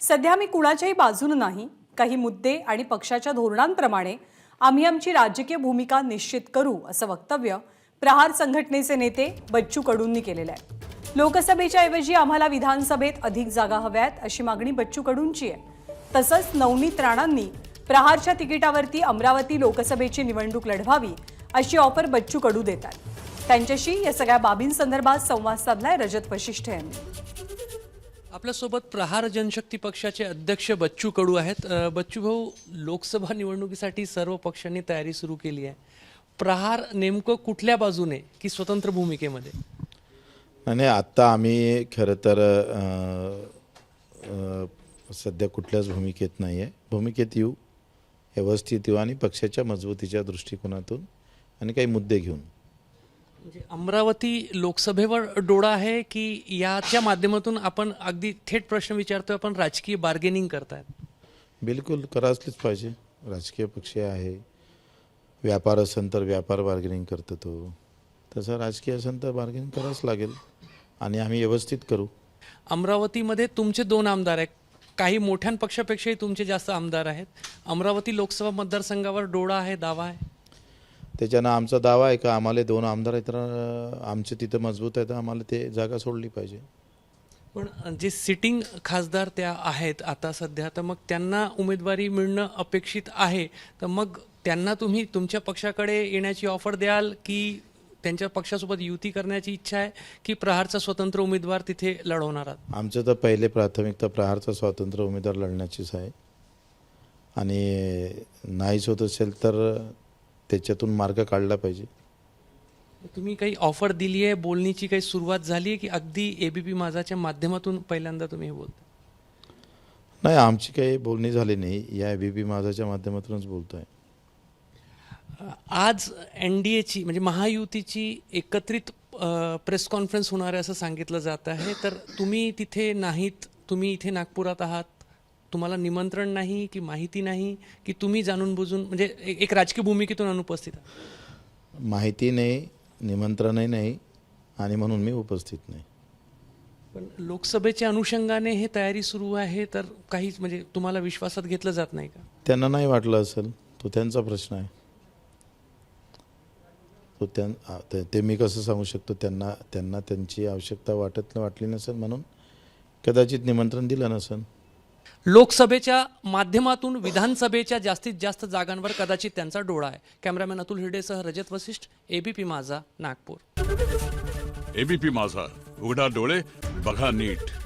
सध्या मी कुणाच्याही बाजून नाही. काही मुद्दे आणि पक्षाच्या धोरणांप्रमाणे आम्ही आमची राजकीय भूमिका निश्चित करू असं वक्तव्य प्रहार संघटनेचे नेते बच्चू कडूंनी केलेलं आहे. लोकसभेच्या ऐवजी आम्हाला विधानसभेत अधिक जागा हव्यात अशी मागणी बच्चू कडूंची आहे. तसंच नवनीत राणांनी प्रहारच्या तिकिटावरती अमरावती लोकसभेची निवडणूक लढवावी अशी ऑफर बच्चू कडू देतात त्यांच्याशी या सगळ्या बाबींसंदर्भात संवाद साधलाय रजत वशिष्ठ यांनी. आपल्यासोबत प्रहार जनशक्ती पक्षाचे अध्यक्ष बच्चू कडू आहेत. अ, बच्चू भाऊ लोकसभा निवडणुकीसाठी सर्व पक्षांनी तयारी सुरू केली आहे. प्रहार नेमकं कुठल्या बाजूने की स्वतंत्र भूमिकेमध्ये? नाही नाही आत्ता आम्ही खरं तर सध्या कुठल्याच भूमिकेत नाही आहे भूमिकेत येऊ व्यवस्थित येऊ आणि पक्षाच्या मजबूतीच्या दृष्टिकोनातून आणि काही मुद्दे घेऊन. म्हणजे अमरावती लोकसभेवर डोळा आहे की याच्या माध्यमातून आपण अगदी थेट प्रश्न विचारतोय आपण राजकीय बार्गेनिंग करतायत बिलकुल करायचलीच पाहिजे. राजकीय पक्ष आहे. व्यापार असेल तर व्यापार बार्गेनिंग करतो तो. तसं राजकीय असेल तर बार्गेनिंग करावंच लागेल. आणि आम्ही व्यवस्थित करू. अमरावतीमध्ये तुमचे दोन आमदार आहेत. काही मोठ्या पक्षापेक्षाही तुमचे जास्त आमदार आहेत. अमरावती लोकसभा मतदारसंघावर डोळा आहे दावा आहे. त्याच्यानं आमचा दावा आहे का आम्हाला दोन आमदार आहेत तर आमचे तिथं मजबूत आहे तर आम्हाला ते जागा सोडली पाहिजे. पण जे सिटिंग खासदार त्या आहेत आता सध्या तर मग त्यांना उमेदवारी मिळणं अपेक्षित आहे. तर मग त्यांना तुम्ही तुमच्या पक्षाकडे येण्याची ऑफर द्याल की त्यांच्या पक्षासोबत युती करण्याची इच्छा आहे की प्रहारचा स्वतंत्र उमेदवार तिथे लढवणार आहात? आमचं तर पहिले प्राथमिकता प्रहारचा स्वातंत्र्य उमेदवार लढण्याचीच आहे. आणि नाहीच होत असेल तर त्याच्यातून मार्ग काढला पाहिजे. तुम्ही काही ऑफर दिली आहे बोलणीची काही सुरुवात झाली आहे की अगदी एबीपी माझाच्या माध्यमातून पहिल्यांदा तुम्ही बोलता? नाही आमची काही बोलणी झाली नाही. या बी पी माझाच्या माध्यमातूनच बोलतो आहे आज एन डी एची म्हणजे महायुतीची एकत्रित प्रेस कॉन्फरन्स होणार आहे असं सांगितलं जात आहे. तर तुम्ही तिथे नाहीत तुम्ही इथे नागपुरात आहात. तुम्हाला निमंत्रण नाही की माहिती नाही की तुम्ही जाणून बुजून म्हणजे एक राजकीय भूमिकेतून अनुपस्थित माहिती नाही निमंत्रणही नाही आणि म्हणून मी उपस्थित नाही. पण लोकसभेच्या अनुषंगाने हे तयारी सुरू आहे तर काहीच म्हणजे तुम्हाला विश्वासात घेतलं जात नाही का? त्यांना नाही वाटलं असेल तो त्यांचा प्रश्न आहे. तो त्यां ते मी कसं सांगू शकतो त्यांना त्यांना त्यांची आवश्यकता वाटत वाटली नसेल म्हणून कदाचित निमंत्रण दिलं नसेल. लोकसभेच्या माध्यमातून विधानसभेच्या जास्तीत जास्त जागांवर कदाचित त्यांचा डोळा आहे. कॅमेरामॅन अतुल हिरडेसह रजत वशिष्ठ एबीपी माझा नागपूर. एबीपी माझा उघडा डोळे बघा नीट.